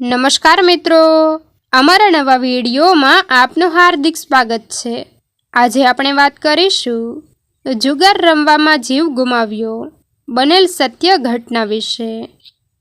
નમસ્કાર મિત્રો. અમારા નવા વિડીયોમાં આપનું હાર્દિક સ્વાગત છે. આજે આપણે વાત કરીશું જુગાર રમવામાં જીવ ગુમાવ્યો બનેલ સત્ય ઘટના વિશે.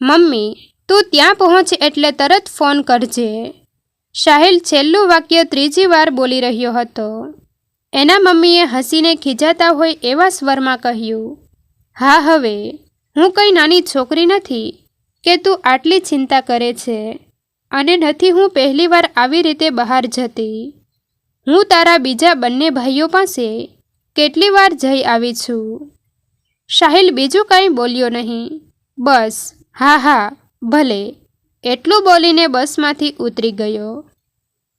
મમ્મી, તું ત્યાં પહોંચ એટલે તરત ફોન કરજે. સાહિલ છેલ્લું વાક્ય ત્રીજી વાર બોલી રહ્યો હતો. એના મમ્મીએ હસીને ખીજાતા હોય એવા સ્વરમાં કહ્યું, હા, હવે. હું કંઈ નાની છોકરી નથી કે તું આટલી ચિંતા કરે છે અને નથી હું પહેલીવાર આવી રીતે બહાર જતી. હું તારા બીજા બંને ભાઈઓ પાસે કેટલી વાર જઈ આવી છું. સાહિલ બીજું કાંઈ બોલ્યો નહીં. બસ, હા હા, ભલે. એટલું બોલીને બસમાંથી ઉતરી ગયો.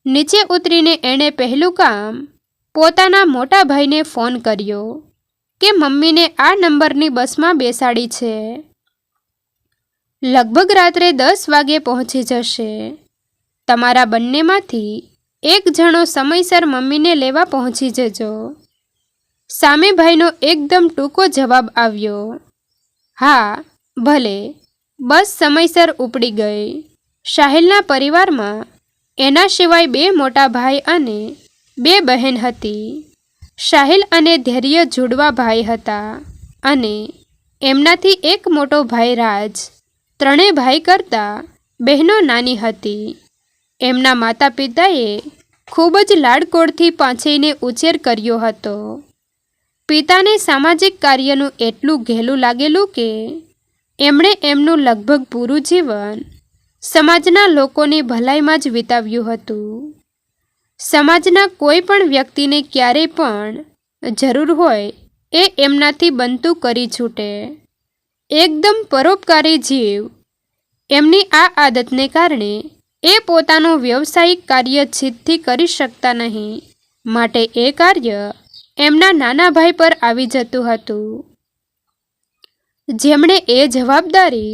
નીચે ઉતરીને એણે પહેલું કામ પોતાના મોટા ભાઈને ફોન કર્યો કે મમ્મીને આ નંબરની બસમાં બેસાડી છે. લગભગ રાત્રે દસ વાગે પહોંચી જશે. તમારા બંનેમાંથી એક જણો સમયસર મમ્મીને લેવા પહોંચી જજો. સામે ભાઈનો એકદમ ટૂંકો જવાબ આવ્યો. હા, ભલે. બસ સમયસર ઉપડી ગઈ. સાહિલના પરિવારમાં એના સિવાય બે મોટા ભાઈ અને બે બહેન હતી. સાહિલ અને ધૈર્ય જોડવા ભાઈ હતા અને એમનાથી એક મોટો ભાઈ રાજ ત્રણેય ભાઈ કરતાં બહેનો નાની હતી. એમના માતા પિતાએ ખૂબ જ લાડકોડથી પાંચેયને ઉછેર કર્યો હતો. પિતાને સામાજિક કાર્યનું એટલું ઘેલું લાગેલું કે એમણે એમનું લગભગ પૂરું જીવન સમાજના લોકોની ભલાઈમાં જ વિતાવ્યું હતું. સમાજના કોઈ પણ વ્યક્તિને ક્યારેય પણ જરૂર હોય એ એમનાથી બનતું કરી છૂટે. એકદમ પરોપકારી જીવ. એમની આ આદતને કારણે એ પોતાનું વ્યવસાયિક કાર્ય છિદથી કરી શકતા નહીં. માટે એ કાર્ય એમના નાના ભાઈ પર આવી જતું હતું. જેમણે એ જવાબદારી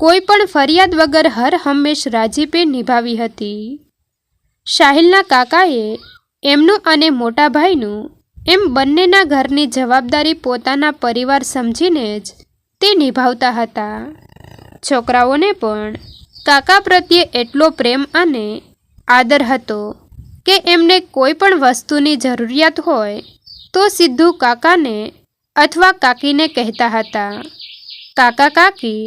કોઈ પણ ફરિયાદ વગર હર હંમેશ રાજીપે નિભાવી હતી. સાહિલના કાકાએ એમનું અને મોટા ભાઈનું એમ બંનેના ઘરની જવાબદારી પોતાના પરિવાર સમજીને જ તે નિભાવતા હતા. છોકરાઓને પણ કાકા પ્રત્યે એટલો પ્રેમ અને આદર હતો કે એમને કોઈ પણ વસ્તુની જરૂરિયાત હોય તો સીધું કાકાને અથવા કાકીને કહેતા હતા. કાકા કાકી,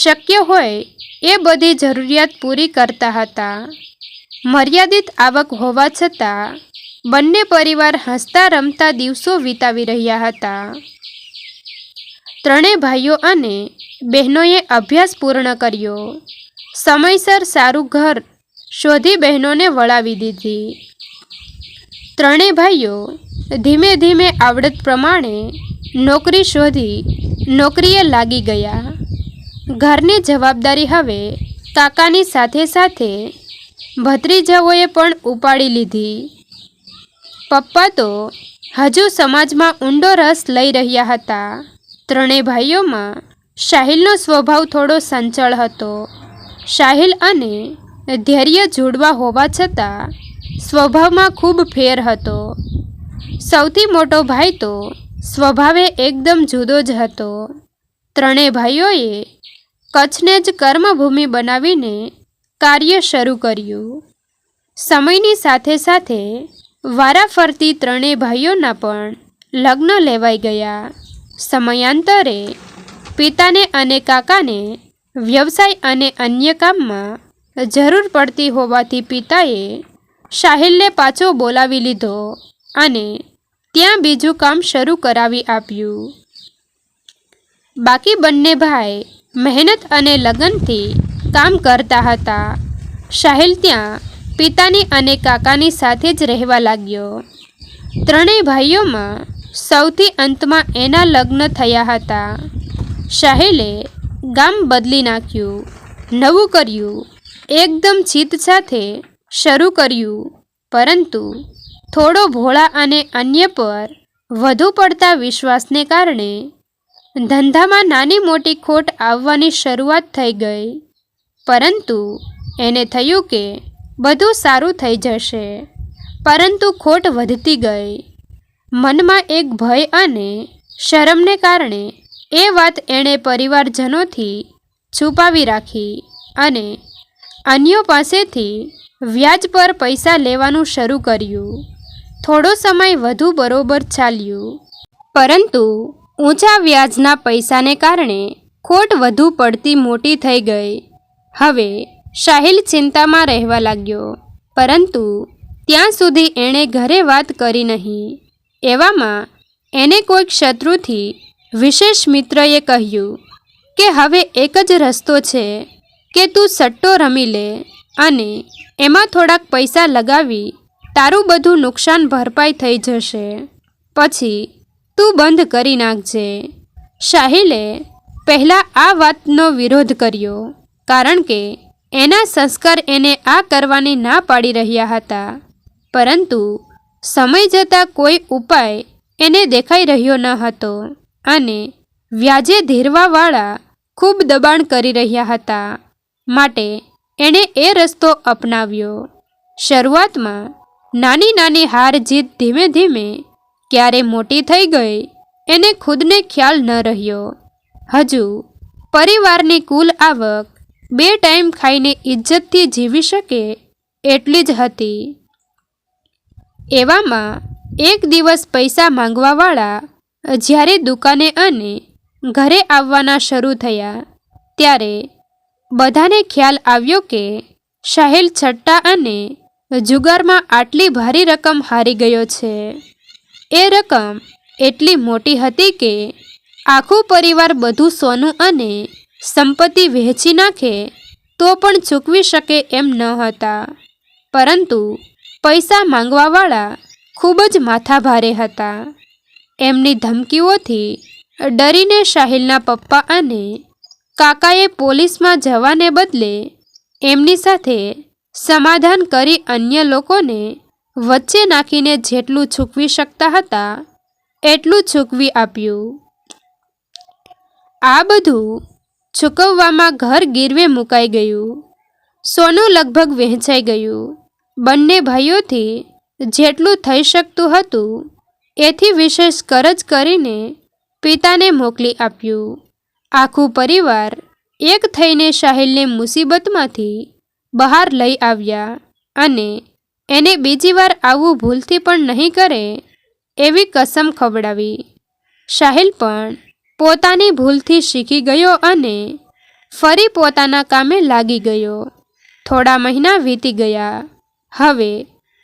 શક્ય હોય એ બધી જરૂરિયાત પૂરી કરતા હતા. મર્યાદિત આવક હોવા છતાં બંને પરિવાર હસતા રમતા દિવસો વિતાવી રહ્યા હતા. ત્રણેય ભાઈઓ અને બહેનોએ અભ્યાસ પૂર્ણ કર્યો. સમયસર સારું ઘર શોધી બહેનોને વળાવી દીધી. ત્રણેય ભાઈઓ ધીમે ધીમે આવડત પ્રમાણે નોકરી શોધી નોકરીએ લાગી ગયા. ઘરની જવાબદારી હવે કાકાની સાથે સાથે ભત્રીજાઓએ પણ ઉપાડી લીધી. પપ્પા તો હજુ સમાજમાં ઊંડો રસ લઈ રહ્યા હતા. ત્રણેય ભાઈઓમાં સાહિલનો સ્વભાવ થોડો સંચળ હતો. સાહિલ અને ધૈર્ય જોડવા હોવા છતાં સ્વભાવમાં ખૂબ ફેર હતો. સૌથી મોટો ભાઈ તો સ્વભાવે એકદમ જુદો જ હતો. ત્રણેય ભાઈઓએ કચ્છને જ કર્મભૂમિ બનાવીને કાર્ય શરૂ કર્યું. સમયની સાથે સાથે વારાફરતી ત્રણેય ભાઈઓના પણ લગ્ન લેવાઈ ગયા. સમયાંતરે પિતાને અને કાકાને વ્યવસાય અને અન્ય કામમાં જરૂર પડતી હોવાથી પિતાએ સાહિલને પાછો બોલાવી લીધો અને ત્યાં બીજું કામ શરૂ કરાવી આપ્યું. બાકી બંને ભાઈ મહેનત અને લગનથી કામ કરતા હતા. સાહિલ ત્યાં પિતાની અને કાકાની સાથે જ રહેવા લાગ્યો. ત્રણેય ભાઈઓમાં સૌથી અંતમાં એના લગ્ન થયા હતા. સાહેલે ગામ બદલી નાખ્યું, નવું કર્યું, એકદમ ચિત્ત સાથે શરૂ કર્યું. પરંતુ થોડો ભોળા અને અન્ય પર વધુ પડતા વિશ્વાસને કારણે ધંધામાં નાની મોટી ખોટ આવવાની શરૂઆત થઈ ગઈ. પરંતુ એને થયું કે બધું સારું થઈ જશે. પરંતુ ખોટ વધતી ગઈ. મનમાં એક ભય અને શરમને કારણે એ વાત એણે પરિવારજનોથી છુપાવી રાખી અને અન્યો પાસેથી વ્યાજ પર પૈસા લેવાનું શરૂ કર્યું. થોડો સમય વધુ બરોબર ચાલ્યું. પરંતુ ઊંચા વ્યાજના પૈસાને કારણે ખોટ વધુ પડતી મોટી થઈ ગઈ. હવે સાહિલ ચિંતામાં રહેવા લાગ્યો. પરંતુ ત્યાં સુધી એણે ઘરે વાત કરી નહીં. એવામાં એને કોઈક શત્રુથી વિશેષ મિત્રએ કહ્યું કે હવે એક જ રસ્તો છે કે તું સટ્ટો રમી લે અને એમાં થોડાક પૈસા લગાવી તારું બધું નુકસાન ભરપાઈ થઈ જશે. પછી તું બંધ કરી નાખજે. શાહિલે પહેલાં આ વાતનો વિરોધ કર્યો કારણ કે એના સંસ્કાર એને આ કરવાની ના પાડી રહ્યા હતા. પરંતુ સમય જતાં કોઈ ઉપાય એને દેખાઈ રહ્યો ન હતો. અને વ્યાજે ધીરવાવાળા ખૂબ દબાણ કરી રહ્યા હતા. માટે એણે એ રસ્તો અપનાવ્યો. શરૂઆતમાં નાની નાની હાર જીત ધીમે ધીમે ક્યારે મોટી થઈ ગઈ એને ખુદને ખ્યાલ ન રહ્યો. હજુ પરિવારની કુલ આવક બે ટાઈમ ખાઈને ઇજ્જતથી જીવી શકે એટલી જ હતી. એવામાં એક દિવસ પૈસા માંગવાવાળા જ્યારે દુકાને અને ઘરે આવવાના શરૂ થયા, ત્યારે બધાને ખ્યાલ આવ્યો કે સાહેલ છટ્ટા અને જુગારમાં આટલી ભારી રકમ હારી ગયો છે. એ રકમ એટલી મોટી હતી કે આખું પરિવાર બધું સોનું અને સંપત્તિ વહેંચી નાખે તો પણ ચૂકવી શકે એમ ન હતા. પરંતુ પૈસા માંગવાવાળા ખૂબ જ માથાભારે હતા. એમની ધમકીઓથી ડરીને સાહિલના પપ્પા અને કાકાએ પોલીસમાં જવાને બદલે એમની સાથે સમાધાન કરી અન્ય લોકોને વચ્ચે નાખીને જેટલું છૂકવી શકતા હતા, એટલું ચૂકવી આપ્યું. આ બધું ચૂકવવામાં ઘર ગીરવે મુકાઈ ગયું. સોનું લગભગ વહેંચાઈ ગયું. બંને ભાઈઓથી જેટલું થઈ શકતું હતું, એથી વિશેષ કરજ કરીને પિતાને મોકલી આપ્યું. આખું પરિવાર એક થઈને સાહિલને મુસીબતમાંથી બહાર લઈ આવ્યા અને એને બીજી વાર આવું ભૂલથી પણ નહીં કરે એવી કસમ ખવડાવી. સાહિલ પણ પોતાની ભૂલથી શીખી ગયો અને ફરી પોતાના કામે લાગી ગયો. થોડા મહિના વીતી ગયા. હવે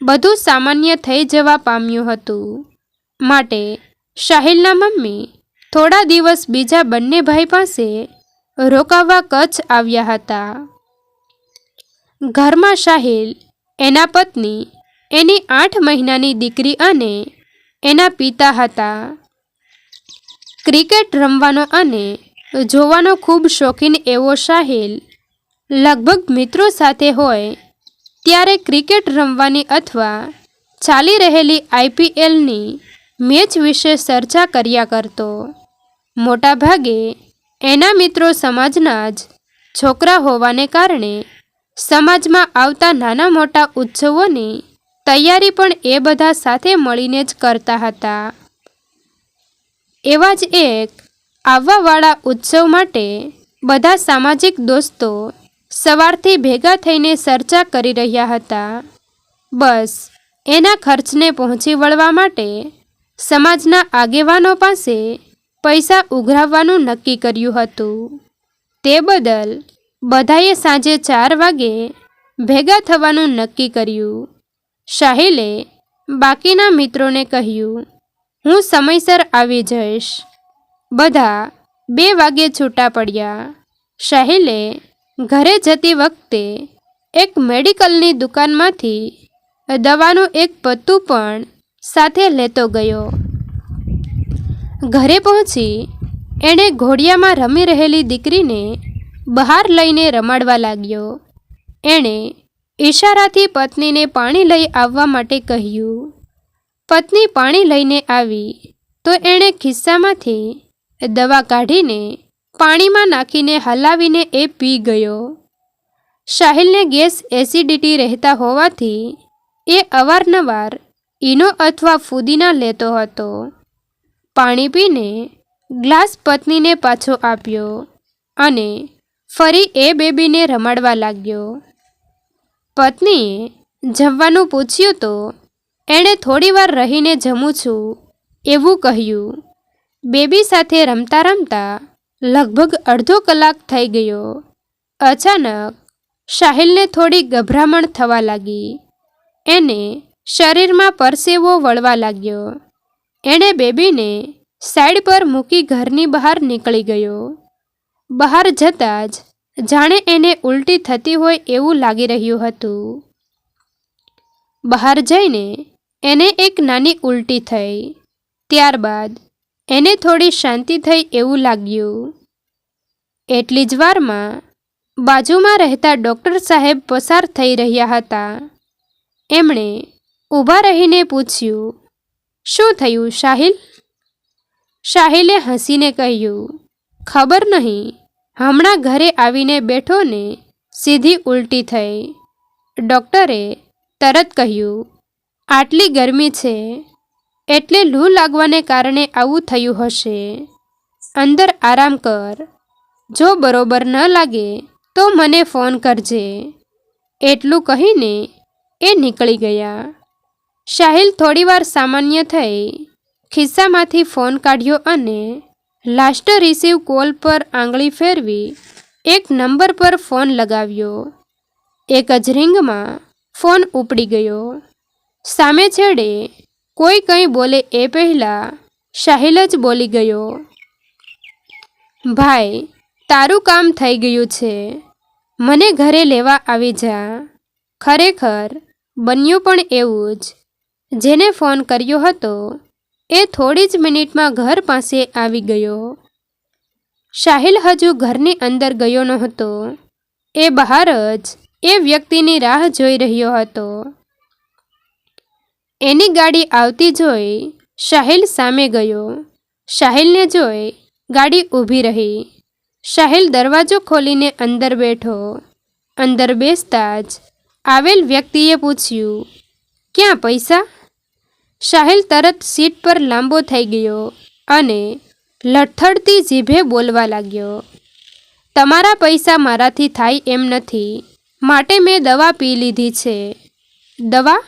બધું સામાન્ય થઈ જવા પામ્યું હતું. માટે શાહિલના મમ્મી થોડા દિવસ બીજા બંને ભાઈ પાસે રોકાવા કચ્છ આવ્યા હતા. ઘરમાં શાહિલ, એના પત્ની, એની આઠ મહિનાની દીકરી અને એના પિતા હતા. ક્રિકેટ રમવાનો અને જોવાનો ખૂબ શોખીન એવો સાહિલ લગભગ મિત્રો સાથે હોય ત્યારે ક્રિકેટ રમવાની અથવા ચાલી રહેલી આઈપીએલની મેચ વિશે ચર્ચા કર્યા કરતો. મોટાભાગે એના મિત્રો સમાજના જ છોકરા હોવાને કારણે સમાજમાં આવતા નાના મોટા ઉત્સવોની તૈયારી પણ એ બધા સાથે મળીને જ કરતા હતા. એવા જ એક આવવાવાળા ઉત્સવ માટે બધા સામાજિક દોસ્તો સવારથી ભેગા થઈને ચર્ચા કરી રહ્યા હતા. બસ, એના ખર્ચને પહોંચી વળવા માટે સમાજના આગેવાનો પાસે પૈસા ઉઘરાવવાનું નક્કી કર્યું હતું. તે બદલ બધાએ સાંજે ચાર વાગે ભેગા થવાનું નક્કી કર્યું. શાહિલે બાકીના મિત્રોને કહ્યું, હું સમયસર આવી જઈશ. બધા બે વાગે છૂટા પડ્યા. સાહિલે ઘરે જતી વખતે એક મેડિકલની દુકાનમાંથી દવાનું એક પત્તું પણ સાથે લેતો ગયો. ઘરે પહોંચી એણે ઘોડિયામાં રમી રહેલી દીકરીને બહાર લઈને રમાડવા લાગ્યો. એણે ઈશારાથી પત્નીને પાણી લઈ આવવા માટે કહ્યું, પત્ની પાણી લઈને આવી, તો એણે ખિસ્સામાંથી દવા કાઢીને પાણીમાં નાખીને હલાવીને એ પી ગયો. સાહિલને ગેસ એસિડિટી રહેતા હોવાથી એ અવારનવાર ઈનો અથવા ફુદીના લેતો હતો. પાણી પીને ગ્લાસ પત્નીને પાછો આપ્યો અને ફરી એ બેબીને રમાડવા લાગ્યો. પત્નીએ જમવાનું પૂછ્યું તો, એણે થોડીવાર રહીને જમું છું. એવું કહ્યું. બેબી સાથે રમતા રમતા લગભગ અડધો કલાક થઈ ગયો. અચાનક સાહિલને થોડી ગભરામણ થવા લાગી. એને શરીરમાં પરસેવો વળવા લાગ્યો. એણે બેબીને સાઈડ પર મૂકી ઘરની બહાર નીકળી ગયો. બહાર જતાં જ જાણે એને ઉલટી થતી હોય એવું લાગી રહ્યું હતું. બહાર જઈને એને એક નાની ઉલટી થઈ. ત્યારબાદ એને થોડી શાંતિ થઈ એવું લાગ્યું. એટલી જ વારમાં બાજુમાં રહેતા ડૉક્ટર સાહેબ પસાર થઈ રહ્યા હતા. એમણે ઊભા રહીને પૂછ્યું, શું થયું શાહિલ? શાહિલે હસીને કહ્યું, ખબર નહીં, હમણાં ઘરે આવીને બેઠો ને સીધી ઉલટી થઈ. ડૉક્ટરે તરત કહ્યું, આટલી ગરમી છે એટલે લૂ લાગવાને કારણે આવું થયું હશે. અંદર આરામ કર. જો બરોબર ન લાગે, તો મને ફોન કરજે. એટલું કહીને એ નીકળી ગયા. શાહિલ થોડીવાર સામાન્ય થઈ, ખિસ્સામાંથી ફોન કાઢ્યો અને લાસ્ટ રિસીવ કોલ પર આંગળી ફેરવી એક નંબર પર ફોન લગાવ્યો. એક જ રિંગમાં ફોન ઉપડી ગયો. સામે છેડે કોઈ કંઈ બોલે એ પહેલાં સાહિલ જ બોલી ગયો, ભાઈ, તારું કામ થઈ ગયું છે. મને ઘરે લેવા આવી જા. ખરેખર બન્યું પણ એવું જ. જેને ફોન કર્યો હતો, એ થોડી જ મિનિટમાં ઘર પાસે આવી ગયો. સાહિલ હજુ ઘરની અંદર ગયો નહોતો. એ બહાર જ એ વ્યક્તિની રાહ જોઈ રહ્યો હતો. એની ગાડી આવતી જોઈ સાહિલ સામે ગયો. સાહિલને જોઈ ગાડી ઊભી રહી. સાહિલ દરવાજો ખોલીને અંદર બેઠો. અંદર બેસતા જ આવેલ વ્યક્તિએ પૂછ્યું, ક્યાં પૈસા? સાહિલ તરત સીટ પર લાંબો થઈ ગયો અને લથડતી જીભે બોલવા લાગ્યો, તમારા પૈસા મારાથી થાય એમ નથી. માટે મેં દવા પી લીધી છે. દવા?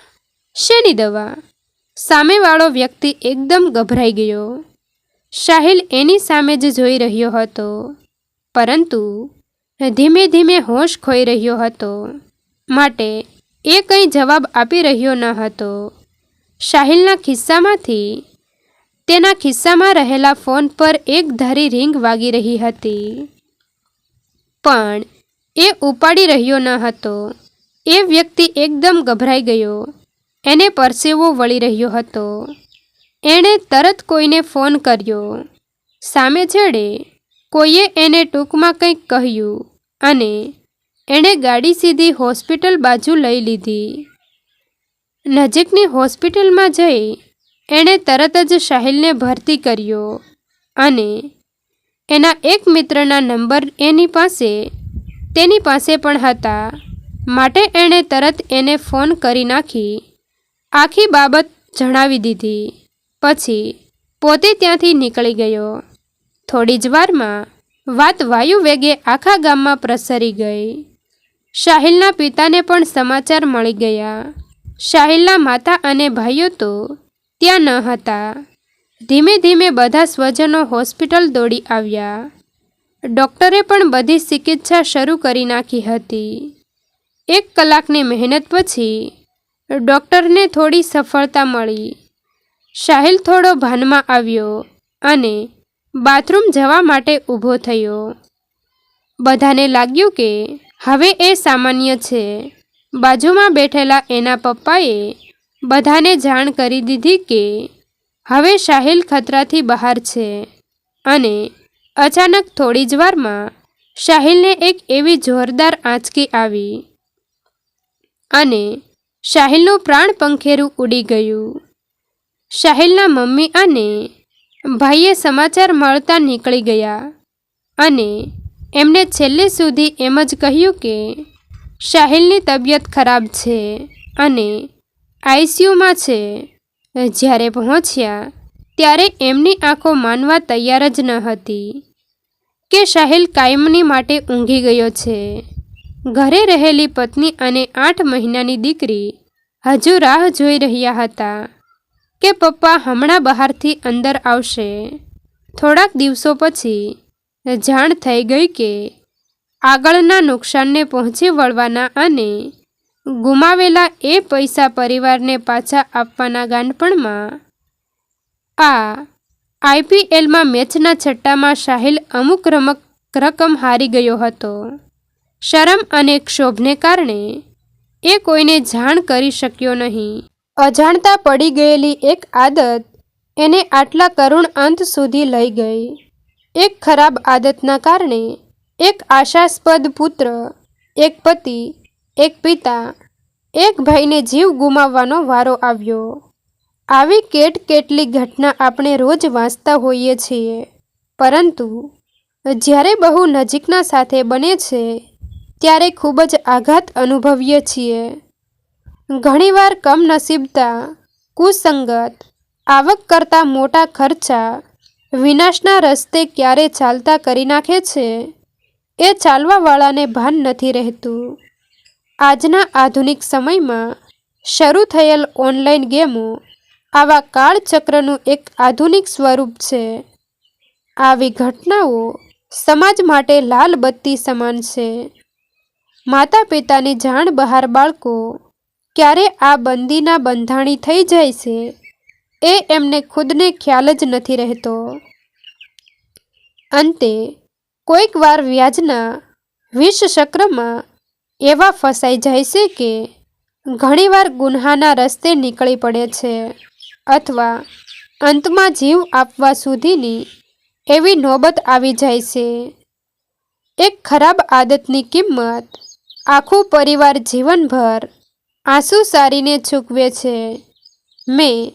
શેની દવા. સામેવાળો વ્યક્તિ એકદમ ગભરાઈ ગયો. સાહિલ એની સામે જ જોઈ રહ્યો હતો. પરંતુ ધીમે ધીમે હોશ ખોઈ રહ્યો હતો. માટે એ કંઈ જવાબ આપી રહ્યો ન હતો. સાહિલના ખિસ્સામાંથી, તેના ખિસ્સામાં રહેલા ફોન પર એક ધારી રિંગ વાગી રહી હતી. પણ એ ઉપાડી રહ્યો ન હતો. એ વ્યક્તિ એકદમ ગભરાઈ ગયો. એને પરસેવો વળી રહ્યો હતો. એણે તરત કોઈને ફોન કર્યો. સામે છેડે કોઈએ એને ટૂંકમાં કંઈક કહ્યું અને એણે ગાડી સીધી હોસ્પિટલ બાજુ લઈ લીધી. નજીકની હોસ્પિટલમાં જઈ એણે તરત જ સાહિલને ભરતી કર્યો અને એના એક મિત્રના નંબર એની પાસે, તેની પાસે પણ હતા. માટે એણે તરત એને ફોન કરી નાખી. આખી બાબત જણાવી દીધી. પછી પોતે ત્યાંથી નીકળી ગયો. થોડી જ વારમાં વાત વાયુ વેગે આખા ગામમાં પ્રસરી ગઈ. શાહિલના પિતાને પણ સમાચાર મળી ગયા. શાહિલના માતા અને ભાઈઓ તો ત્યાં ન હતા. ધીમે ધીમે બધા સ્વજનો હોસ્પિટલ દોડી આવ્યા. ડૉક્ટરે પણ બધી ચિકિત્સા શરૂ કરી નાખી હતી. એક કલાકની મહેનત પછી ડૉક્ટરને થોડી સફળતા મળી. સાહિલ થોડો ભાનમાં આવ્યો અને બાથરૂમ જવા માટે ઊભો થયો. બધાને લાગ્યું કે હવે એ સામાન્ય છે. બાજુમાં બેઠેલા એના પપ્પાએ બધાને જાણ કરી દીધી કે હવે સાહિલ ખતરાથી બહાર છે અને અચાનક થોડી જ વારમાં સાહિલને એક એવી જોરદાર આંચકી આવી અને સાહિલનું પ્રાણ પંખેરું ઉડી ગયું. સાહિલના મમ્મી અને ભાઈએ સમાચાર મળતા નીકળી ગયા અને એમને છેલ્લે સુધી એમ જ કહ્યું કે સાહિલની તબિયત ખરાબ છે અને આઈસીયુમાં છે. જ્યારે પહોંચ્યા ત્યારે એમની આંખો માનવા તૈયાર જ ન હતી કે સાહિલ કાયમની માટે ઊંઘી ગયો છે. ઘરે રહેલી પત્ની અને આઠ મહિનાની દીકરી હજુ રાહ જોઈ રહ્યા હતા કે પપ્પા હમણાં બહારથી અંદર આવશે. થોડાક દિવસો પછી જાણ થઈ ગઈ કે આગળના નુકસાનને પહોંચી વળવાના અને ગુમાવેલા એ પૈસા પરિવારને પાછા આપવાના ગાંડપણમાં આ આઈપીએલમાં મેચના છઠ્ઠામાં સાહિલ અમુક રમક રકમ હારી ગયો હતો. શરમ અને ક્ષોભને કારણે એ કોઈને જાણ કરી શક્યો નહીં. અજાણતા પડી ગયેલી એક આદત એને આટલા કરુણ અંત સુધી લઈ ગઈ. એક ખરાબ આદતના કારણે એક આશાસ્પદ પુત્ર, એક પતિ, એક પિતા, એક ભાઈને જીવ ગુમાવવાનો વારો આવ્યો. આવી કેટ કેટલી ઘટના આપણે રોજ વાંચતા હોઈએ છીએ. પરંતુ જ્યારે બહુ નજીકના સાથે બને છે ત્યારે ખૂબ જ આઘાત અનુભવીએ છીએ. ઘણીવાર કમનસીબતા, કુસંગત આવક કરતાં મોટા ખર્ચા, વિનાશના રસ્તે ક્યારે ચાલતા કરી નાખે છે, એ ચાલવાવાળાને ભાન નથી રહેતું. આજના આધુનિક સમયમાં શરૂ થયેલ ઓનલાઈન ગેમો આવા કાળચક્રનું એક આધુનિક સ્વરૂપ છે. આવી ઘટનાઓ સમાજ માટે લાલ બત્તી સમાન છે. માતા પિતાની જાણ બહાર બાળકો, ક્યારે આ બંદીના બંધાણી થઈ જાય છે, એ એમને ખુદને ખ્યાલ જ નથી રહેતો. અંતે, કોઈક વાર વ્યાજના વિષ ચક્રમાં એવા ફસાઈ જાય છે કે ઘણીવાર ગુન્હાના રસ્તે નીકળી પડે છે અથવા અંતમાં જીવ આપવા સુધીની એવી નોબત આવી જાય છે. એક ખરાબ આદતની કિંમત આખું પરિવાર જીવનભર આંસુ સારીને ચૂકવે છે. મેં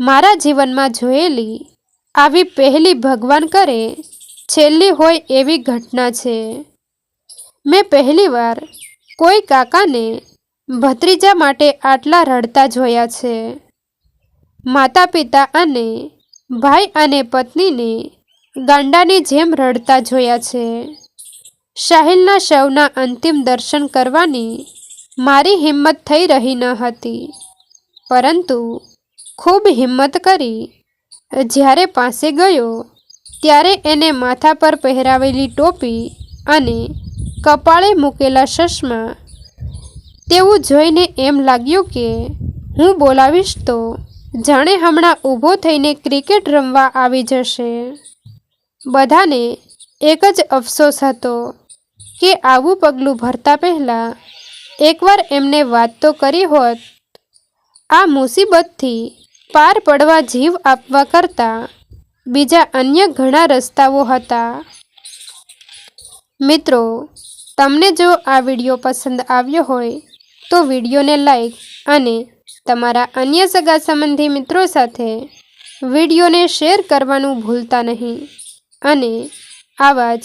મારા જીવનમાં જોયેલી આવી પહેલી ભગવાન કરે છેલ્લી હોય એવી ઘટના છે. મેં પહેલીવાર કોઈ કાકાને ભત્રીજા માટે આટલા રડતા જોયા છે. માતા પિતા અને ભાઈ અને પત્નીને ગાંડાની જેમ રડતા જોયા છે. સાહિલના શવના અંતિમ દર્શન કરવાની મારી હિંમત થઈ રહી ન હતી. પરંતુ ખૂબ હિંમત કરી જ્યારે પાસે ગયો ત્યારે એને માથા પર પહેરાવેલી ટોપી અને કપાળે મૂકેલા ચશ્મા. તેવું જોઈને એમ લાગ્યું કે હું બોલાવીશ તો જાણે હમણાં ઊભો થઈને ક્રિકેટ રમવા આવી જશે. બધાને એક જ અફસોસ હતો કે આવું પગલું ભરતા પહેલાં એકવાર એમને વાત તો કરી હોત. આ મુસીબતથી પાર પડવા જીવ આપવા કરતાં બીજા અન્ય ઘણા રસ્તાઓ હતા. મિત્રો, તમને જો આ વીડિયો પસંદ આવ્યો હોય, તો વિડીયોને લાઈક અને તમારા અન્ય સગા સંબંધી મિત્રો સાથે વિડીયોને શેર કરવાનું ભૂલતા નહીં. અને આવા જ